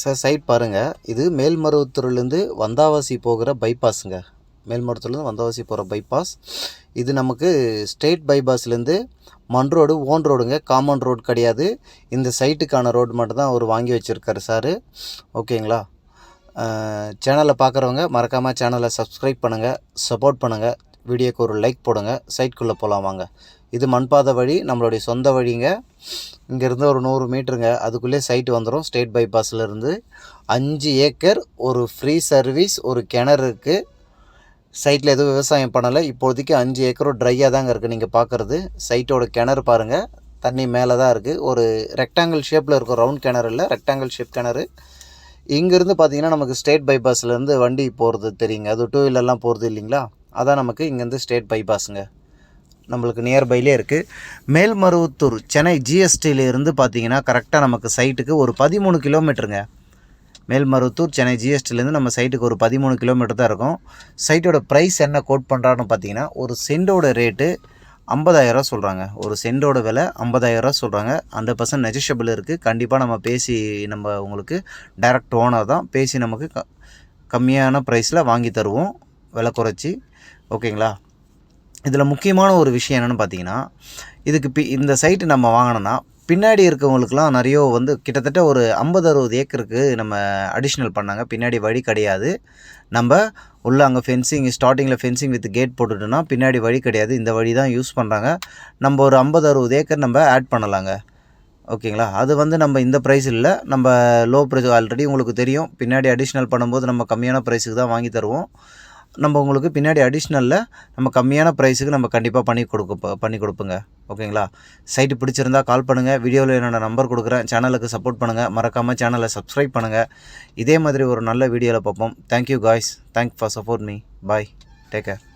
Sir side பாருங்கள் இது மேல்மருவத்தூர்லேருந்து வந்தாவாசி போகிற பைபாஸுங்க மேல்மருவத்தூர்லேருந்து வந்தாவாசி போகிற பைபாஸ் இது நமக்கு ஸ்டேட் பைபாஸ்லேருந்து மண் ரோடு ஓன் ரோடுங்க காமன் ரோடு கிடையாது. இந்த சைட்டுக்கான ரோடு மட்டும்தான் அவர் வாங்கி வச்சுருக்காரு சார். ஓகேங்களா? சேனலை பார்க்குறவங்க மறக்காமல் சேனலை சப்ஸ்கிரைப் பண்ணுங்கள் சப்போர்ட் பண்ணுங்கள் வீடியோக்கு ஒரு லைக் போடுங்க. சைட்குள்ளே போகலாம் வாங்க. இது மண்பாதை வழி நம்மளுடைய சொந்த வழிங்க. இங்கேருந்து ஒரு நூறு மீட்டருங்க. அதுக்குள்ளே சைட்டு வந்துடும் ஸ்டேட் பைபாஸ்லேருந்து அஞ்சு ஏக்கர் ஒரு ஃப்ரீ சர்வீஸ் ஒரு கிணறு இருக்குது சைட்டில் எதுவும் விவசாயம் பண்ணலை. இப்போதைக்கு அஞ்சு ஏக்கரும் ட்ரையாக தாங்க இருக்குது நீங்கள் பார்க்குறது சைட்டோட கிணறு பாருங்கள் தண்ணி மேலே தான் இருக்குது ஒரு ரெக்டாங்கிள் ஷேப்பில் இருக்கும். ரவுண்ட் கிணறு இல்லை. ரெக்டாங்கிள் ஷேப் கிணறு. இங்கேருந்து பார்த்தீங்கன்னா நமக்கு ஸ்டேட் பைபாஸ்லேருந்து வண்டி போகிறது தெரியுங்க. அது டூ வீலர்லாம் போகிறது இல்லைங்களா? அதான் நமக்கு இங்கேருந்து ஸ்டேட் பைபாஸுங்க. நம்மளுக்கு நியர்பைலே இருக்குது மேல்மருவத்தூர் சென்னை ஜிஎஸ்டியிலேருந்து பார்த்தீங்கன்னா கரெக்டாக நமக்கு சைட்டுக்கு ஒரு பதிமூணு கிலோமீட்டருங்க மேல்மருவத்தூர் சென்னை ஜிஎஸ்டிலேருந்து நம்ம சைட்டுக்கு ஒரு பதிமூணு கிலோமீட்டர் தான் இருக்கும். சைட்டோட ப்ரைஸ் என்ன கோட் பண்ணுறான்னு பார்த்தீங்கன்னா ஒரு சென்டோட ரேட்டு ஐம்பதாயிரரூவா சொல்கிறாங்க ஒரு சென்டோட விலை ஐம்பதாயிரரூவா சொல்கிறாங்க ஹண்ட்ரட் பர்சன்ட் நெஜிஷபிள் இருக்குது கண்டிப்பாக நம்ம பேசி நம்ம உங்களுக்கு டைரக்ட் ஓனர் தான். பேசி நமக்கு க கம்மியான ப்ரைஸில் வாங்கி தருவோம். விலை குறைச்சி ஓகேங்களா? இதில் முக்கியமான ஒரு விஷயம் என்னென்னு பார்த்தீங்கன்னா இதுக்கு பி இந்த சைட்டு நம்ம வாங்கினோன்னா பின்னாடி இருக்கவங்களுக்குலாம் நிறைய வந்து கிட்டத்தட்ட ஒரு ஐம்பது அறுபது ஏக்கருக்கு நம்ம அடிஷ்னல் பண்ணாங்க. பின்னாடி வழி கிடையாது. நம்ம உள்ளே அங்கே ஃபென்சிங் ஸ்டார்டிங்கில் ஃபென்சிங் வித் கேட் போட்டுட்டோன்னா பின்னாடி வழி கிடையாது. இந்த வழி தான் யூஸ் பண்ணுறாங்க நம்ம ஒரு ஐம்பது அறுபது ஏக்கர் நம்ம ஆட் பண்ணலாங்க. ஓகேங்களா? அது வந்து நம்ம இந்த ப்ரைஸ் இல்லை. நம்ம லோ ப்ரைஸ் ஆல்ரெடி உங்களுக்கு தெரியும். பின்னாடி அடிஷ்னல் பண்ணும்போது நம்ம கம்மியான ப்ரைஸுக்கு தான் வாங்கி தருவோம். நம்ம உங்களுக்கு பின்னாடி அடிஷ்னலில் நம்ம கம்மியான ப்ரைஸுக்கு நம்ம கண்டிப்பாக பண்ணி கொடுக்க பண்ணி கொடுப்போங்க. ஓகேங்களா? சைட்டு பிடிச்சிருந்தா கால் பண்ணுங்கள் வீடியோவில் என்னோடய நம்பர் கொடுக்குறேன். சேனலுக்கு சப்போர்ட் பண்ணுங்கள் மறக்காமல் சேனலை சப்ஸ்கிரைப் பண்ணுங்கள் இதே மாதிரி ஒரு நல்ல வீடியோவில் பார்ப்போம். Thank you guys thank for support me bye take care